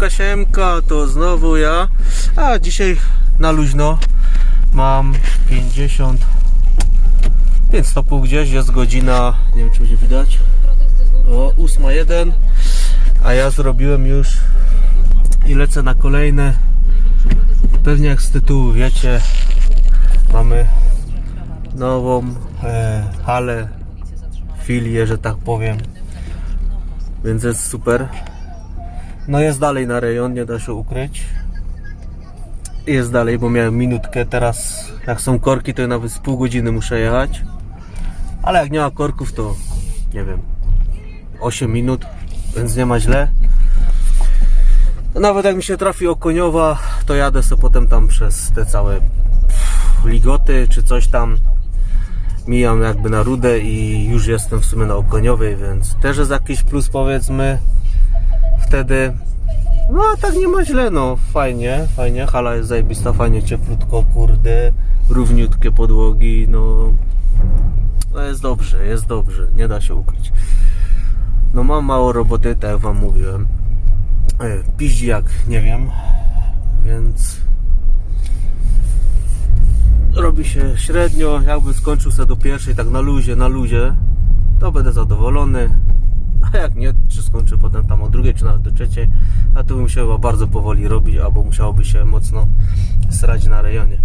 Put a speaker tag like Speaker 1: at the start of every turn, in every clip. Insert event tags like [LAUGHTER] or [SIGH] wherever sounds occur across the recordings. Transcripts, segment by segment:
Speaker 1: siemka, siemka, to znowu ja. A dzisiaj na luźno mam 50 5 stopów gdzieś, jest godzina, nie wiem czy będzie widać, o 8.01, a ja zrobiłem już i lecę na kolejne. Pewnie jak z tytułu wiecie, mamy nową e, halę, filię, że tak powiem. Więc jest super. No jest dalej na rejon, nie da się ukryć. Jest dalej, bo miałem minutkę. Teraz jak są korki, to nawet z pół godziny muszę jechać. Ale jak nie ma korków, to nie wiem, 8 minut, więc nie ma źle. No Nawet jak mi się trafi okoniowa, to jadę sobie potem tam przez te całe ligoty czy coś tam. Mijam jakby na rudę i już jestem w sumie na okoniowej, więc też jest jakiś plus powiedzmy wtedy. No a tak nie ma źle, no fajnie, fajnie, hala jest zajebista, fajnie cieplutko, kurde, równiutkie podłogi, no, no jest dobrze, jest dobrze, nie da się ukryć. No mam mało roboty, tak jak wam mówiłem. E, Piździ jak nie wiem, więc robi się średnio. Jakby skończył sobie do pierwszej, tak na luzie, na luzie, to będę zadowolony. A [LAUGHS] jak nie, czy skończę potem tam o drugiej, czy nawet do trzeciej, a to bym musiał chyba bardzo powoli robić, albo musiałoby się mocno srać na rejonie.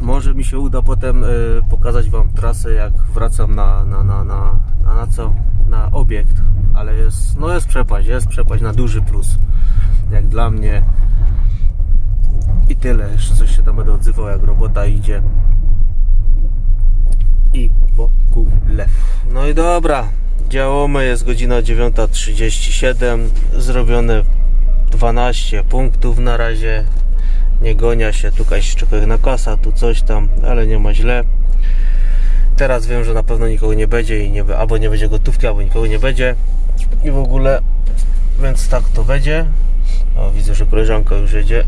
Speaker 1: Może mi się uda potem y, pokazać Wam trasę, jak wracam na, na, na, na, na, na co? Na obiekt, ale jest, no jest przepaść, jest przepaść na duży plus. Jak dla mnie. I tyle, jeszcze coś się tam będę odzywał, jak robota idzie. I w ogóle. No i dobra, działamy, jest godzina 9.37, zrobione 12 punktów na razie. Nie gonia się, tu jakaś na kasa, tu coś tam, ale nie ma źle. Teraz wiem, że na pewno nikogo nie będzie i nie, albo nie będzie gotówki, albo nikogo nie będzie. I w ogóle, więc tak to będzie. O, widzę, że koleżanka już jedzie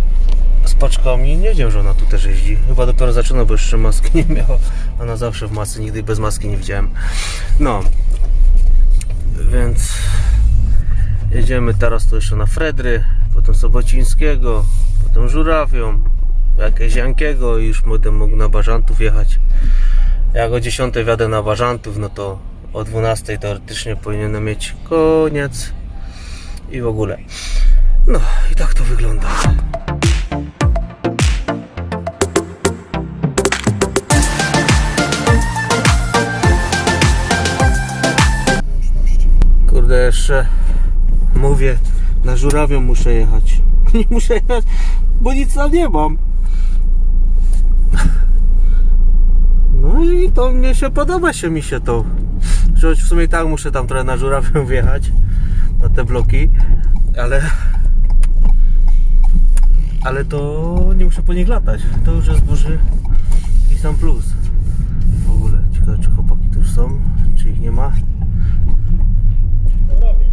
Speaker 1: z paczkami. Nie wiem, że ona tu też jeździ. Chyba dopiero zaczyna, bo jeszcze maski [LAUGHS] nie miała. Ona zawsze w masce, nigdy bez maski nie widziałem. No, więc jedziemy teraz to jeszcze na Fredry, potem Sobocińskiego, potem Żurawią, jakieś Jankiego i już będę mógł na Bażantów jechać. Jak o 10 wjadę na Bażantów, no to o 12 teoretycznie powinienem mieć koniec i w ogóle. No i tak to wygląda. Jeszcze mówię, na żurawią muszę jechać. [LAUGHS] Nie muszę jechać, bo nic tam nie mam. [LAUGHS] No i to mnie się podoba się mi się to. Choć w sumie tak muszę tam trochę na żurawią [LAUGHS] wjechać, na te bloki, ale ale to nie muszę po nich latać. To już jest duży i sam plus. W ogóle ciekawe czy chłopaki tu już są, czy ich nie ma.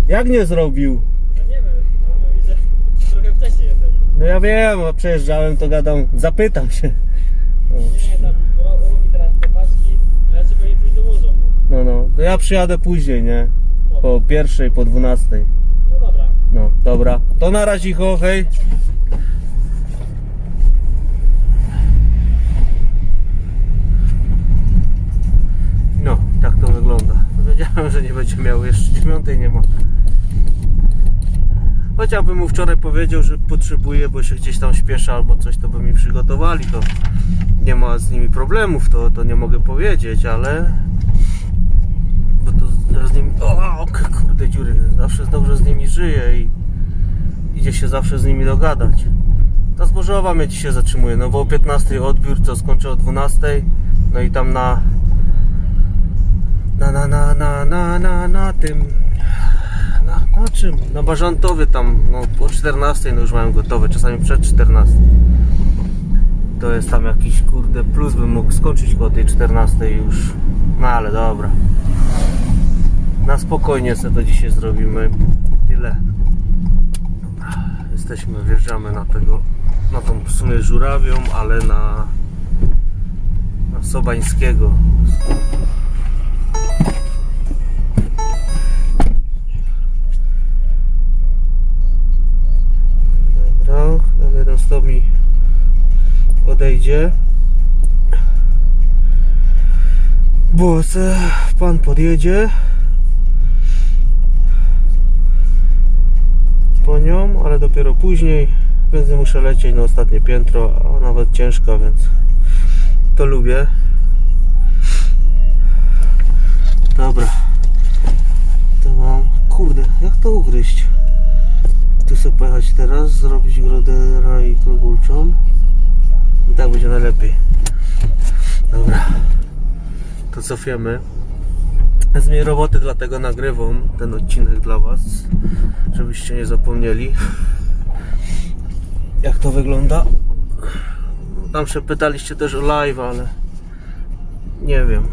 Speaker 1: Jak nie zrobił?
Speaker 2: No nie wiem, mówi, że trochę wcześniej jesteś.
Speaker 1: No ja wiem, a przejeżdżałem to gadam, zapytam się. No,
Speaker 2: Nie, tam ro- robi teraz te paczki, a ja ci pewnie coś dołożą.
Speaker 1: no, no, to ja przyjadę później, nie? Po pierwszej, po dwunastej.
Speaker 2: No dobra.
Speaker 1: No, dobra. To na razie, ho, hej. No, tak to wygląda. Wiedziałem, że nie będzie miał jeszcze dziewiątej nie ma. Chociażbym mu wczoraj powiedział, że potrzebuje, bo się gdzieś tam śpieszy albo coś, to by mi przygotowali, to nie ma z nimi problemów, to, to nie mogę powiedzieć, ale bo to z nimi, o kurde dziury, zawsze dobrze z nimi żyję i idzie się zawsze z nimi dogadać. Ta zbożowa mnie dzisiaj zatrzymuje, no bo o 15 odbiór, co skończę o 12, no i tam na na na na na na na, na tym na, na czym? Na bażantowy tam, no po 14 no już mają gotowe, czasami przed 14 to jest tam jakiś kurde plus bym mógł skończyć koło tej 14 już. No ale dobra. Na spokojnie sobie to dzisiaj zrobimy. Tyle. Jesteśmy, wjeżdżamy na tego na tą w sumie żurawią, ale na na Sobańskiego podejdzie. Bo pan podjedzie po nią, ale dopiero później, więc nie muszę lecieć na ostatnie piętro, a nawet ciężko, więc to lubię. Dobra. To mam. Kurde, jak to ugryźć? Tu sobie pojechać teraz, zrobić grodera i krogulczą. I tak będzie najlepiej. Dobra. To cofiemy. Jest mniej roboty, dlatego nagrywam ten odcinek dla Was, żebyście nie zapomnieli jak to wygląda. Tam się pytaliście też o live, ale nie wiem.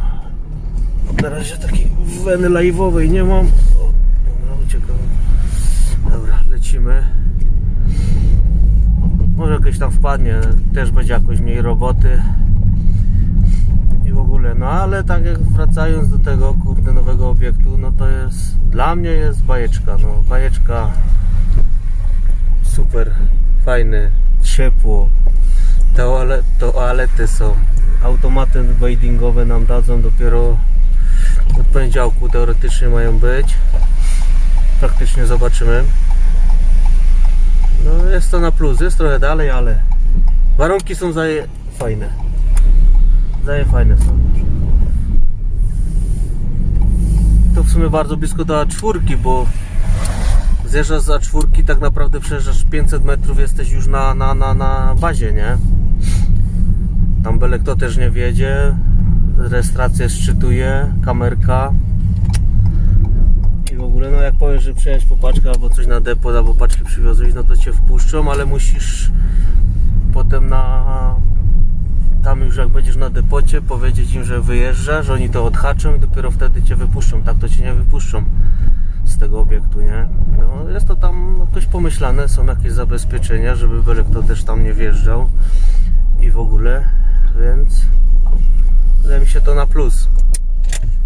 Speaker 1: Na razie takiej weny live'owej nie mam. O, dobra, uciekam. Dobra, lecimy. Może jakieś tam wpadnie, też będzie jakoś mniej roboty. I w ogóle, no ale tak jak wracając do tego kurde nowego obiektu, no to jest dla mnie jest bajeczka, no bajeczka super, fajny, ciepło. Toale, toalety są. Automaty wadingowe nam dadzą dopiero od poniedziałku teoretycznie mają być. Praktycznie zobaczymy. No jest to na plus, jest trochę dalej, ale warunki są zaje fajne. Zaje fajne są. To w sumie bardzo blisko do A4, bo zjeżdżasz z A4, tak naprawdę przejeżdżasz 500 metrów, jesteś już na, na, na, na bazie, nie? Tam byle kto też nie wiedzie. Rejestrację szczytuje, kamerka. Ogóle, no jak powiesz, że przyjechać po paczkę albo coś na depot, albo paczki przywiozłeś, no to cię wpuszczą, ale musisz potem na tam już jak będziesz na depocie powiedzieć im, że wyjeżdżasz, oni to odhaczą i dopiero wtedy cię wypuszczą. Tak to cię nie wypuszczą z tego obiektu, nie? No, jest to tam jakoś pomyślane, są jakieś zabezpieczenia, żeby byle kto też tam nie wjeżdżał i w ogóle, więc wydaje mi się to na plus.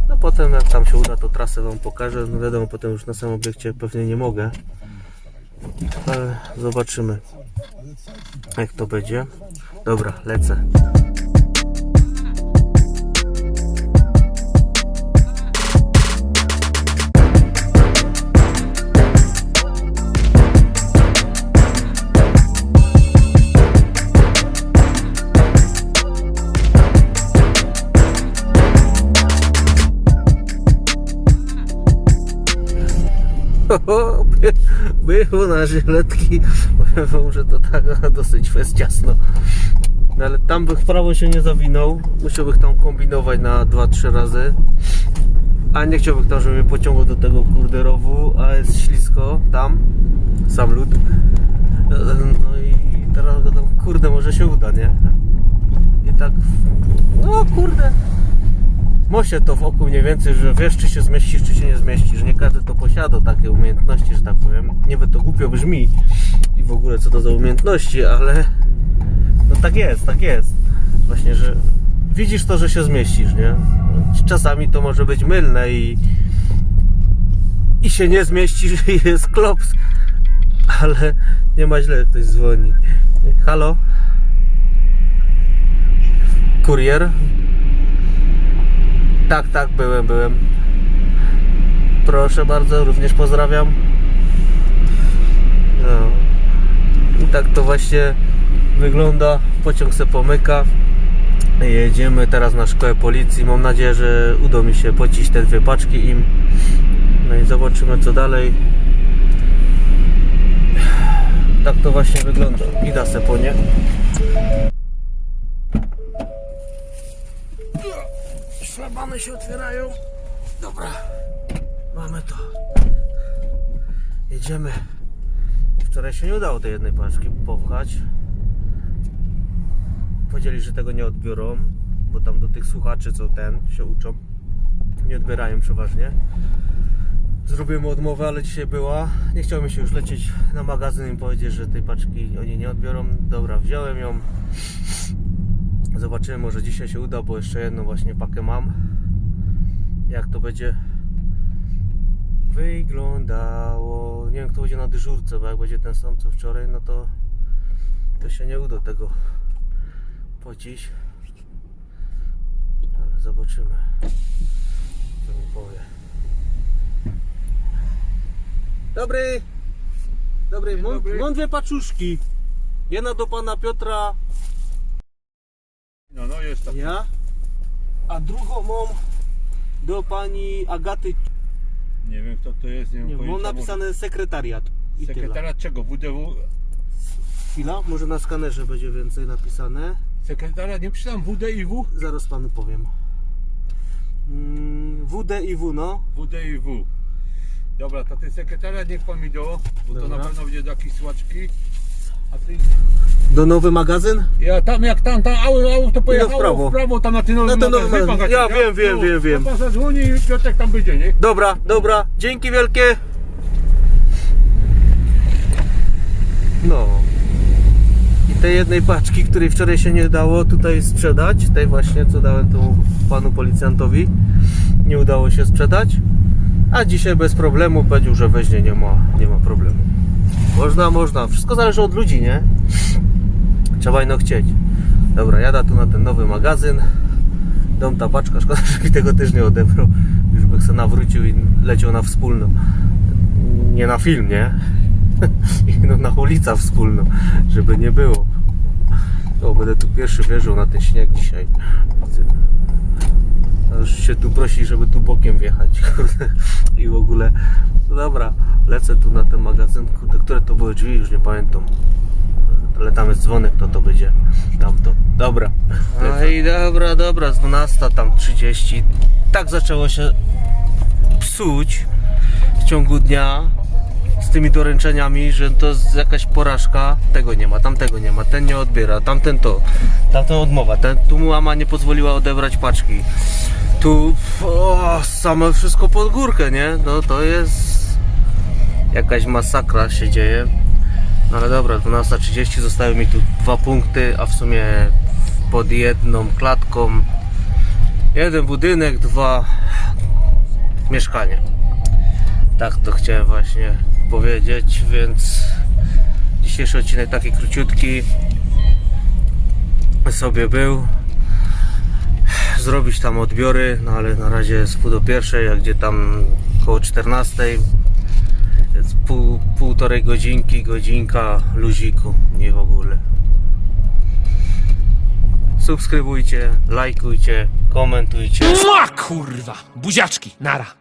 Speaker 1: No potem jak tam się uda, to trasę Wam pokażę. No wiadomo, potem już na samym obiekcie pewnie nie mogę. Ale zobaczymy jak to będzie. Dobra, lecę. [LAUGHS] by- Było na żyletki. Powiem wam, że to tak dosyć jest ciasno. No ale tam bych prawo się nie zawinął. Musiałbym tam kombinować na 2-3 razy. A nie chciałbym tam, żeby mnie do tego kurde rowu, a jest ślisko tam. Sam lód. No i teraz go tam, kurde, może się uda, nie? I tak, no kurde. Mosie to wokół mniej więcej, że wiesz czy się zmieścisz, czy się nie zmieścisz. Nie każdy to posiada takie umiejętności, że tak powiem. Niby to głupio brzmi i w ogóle co to za umiejętności, ale no tak jest, tak jest. Właśnie, że widzisz to, że się zmieścisz, nie? Czasami to może być mylne i i się nie zmieścisz i jest klops. Ale nie ma źle, ktoś dzwoni. Halo? Kurier? Tak, tak, byłem, byłem. Proszę bardzo, również pozdrawiam. No. I tak to właśnie wygląda. Pociąg se pomyka. Jedziemy teraz na szkołę policji. Mam nadzieję, że uda mi się pocić te dwie paczki im. No i zobaczymy co dalej. Tak to właśnie wygląda. Ida se po nie. Szlabany się otwierają. Dobra. Mamy to. Jedziemy. Wczoraj się nie udało tej jednej paczki popchać. Powiedzieli, że tego nie odbiorą, bo tam do tych słuchaczy, co ten się uczą, nie odbierają przeważnie. Zrobiłem odmowę, ale dzisiaj była. Nie chciałem się już lecieć na magazyn i powiedzieć, że tej paczki oni nie odbiorą. Dobra, wziąłem ją. Zobaczymy, może dzisiaj się uda, bo jeszcze jedną właśnie pakę mam. Jak to będzie wyglądało. Nie wiem, kto będzie na dyżurce, bo jak będzie ten sam co wczoraj, no to to się nie uda tego pocić. Ale zobaczymy, co mi powie. Dobry! Dobry,
Speaker 3: Dzień
Speaker 1: mam,
Speaker 3: dobry.
Speaker 1: mam dwie paczuszki. Jedna do pana Piotra,
Speaker 3: No, no jest tak.
Speaker 1: ja, a drugą mam do pani Agaty.
Speaker 3: Nie wiem kto to jest, nie
Speaker 1: Nie,
Speaker 3: wiem.
Speaker 1: mam
Speaker 3: pojęcia,
Speaker 1: napisane sekretariat. I.
Speaker 3: Sekretariat czego? WDW?
Speaker 1: Chwila, może na skanerze będzie więcej napisane.
Speaker 3: Sekretariat, nie pisałem WDIW?
Speaker 1: Zaraz panu powiem. Mm, WD i W, no.
Speaker 3: WDIW. Dobra, to ten sekretariat niech pan mi do, bo to
Speaker 1: Dobra.
Speaker 3: na pewno będzie do jakiejś słaczki.
Speaker 1: Do nowy magazyn?
Speaker 3: Ja tam jak tam, tam auto, auto pojechało
Speaker 1: w prawo.
Speaker 3: w prawo, tam na ten nowy
Speaker 1: Na ten nowy
Speaker 3: magazyn,
Speaker 1: magazyn. Ja wiem, wiem,
Speaker 3: No,
Speaker 1: wiem, wiem.
Speaker 3: To pan zadzwoni i Piotrek tam będzie, nie?
Speaker 1: Dobra, dobra, dzięki wielkie. No. I tej jednej paczki, której wczoraj się nie dało tutaj sprzedać, tej właśnie, co dałem tu panu policjantowi, nie udało się sprzedać. A dzisiaj bez problemu powiedział, że weźmie, nie ma, nie ma problemu. Można, można. Wszystko zależy od ludzi, nie? Trzeba ino chcieć. Dobra, jada tu na ten nowy magazyn. Dom ta paczka, szkoda, [LAUGHS] że mi tego też nie odebrał. Już by se nawrócił i leciał na wspólną. Nie na film, nie? [LAUGHS] No na ulica wspólną, żeby nie było. O, będę tu pierwszy wjeżdżał na ten śnieg dzisiaj. Już się tu prosi, żeby tu bokiem wjechać. [LAUGHS] Kurde. I w ogóle. No dobra, lecę tu na ten magazyn. Kurde, które to były drzwi, już nie pamiętam. Ale tam jest dzwonek, to to będzie tamto. Dobra. No i dobra, dobra, z 12 tam 30. Tak zaczęło się psuć w ciągu dnia z tymi doręczeniami, że to jest jakaś porażka. Tego nie ma, tamtego nie ma, ten nie odbiera, tamten to, tamten odmowa, ten, tu mu mama nie pozwoliła odebrać paczki. Tu o, same wszystko pod górkę, nie? No to jest jakaś masakra się dzieje. No ale dobra, 12.30 zostały mi tu dwa punkty, a w sumie pod jedną klatką jeden budynek, dwa mieszkanie. Tak to chciałem właśnie powiedzieć, więc dzisiejszy odcinek taki króciutki sobie był. Zrobić tam odbiory, no ale na razie jest pół do pierwszej, a gdzie tam koło 14. Jest pół, półtorej godzinki, godzinka luziku, nie w ogóle. Subskrybujcie, lajkujcie, komentujcie.
Speaker 4: Mua, kurwa! Buziaczki, nara!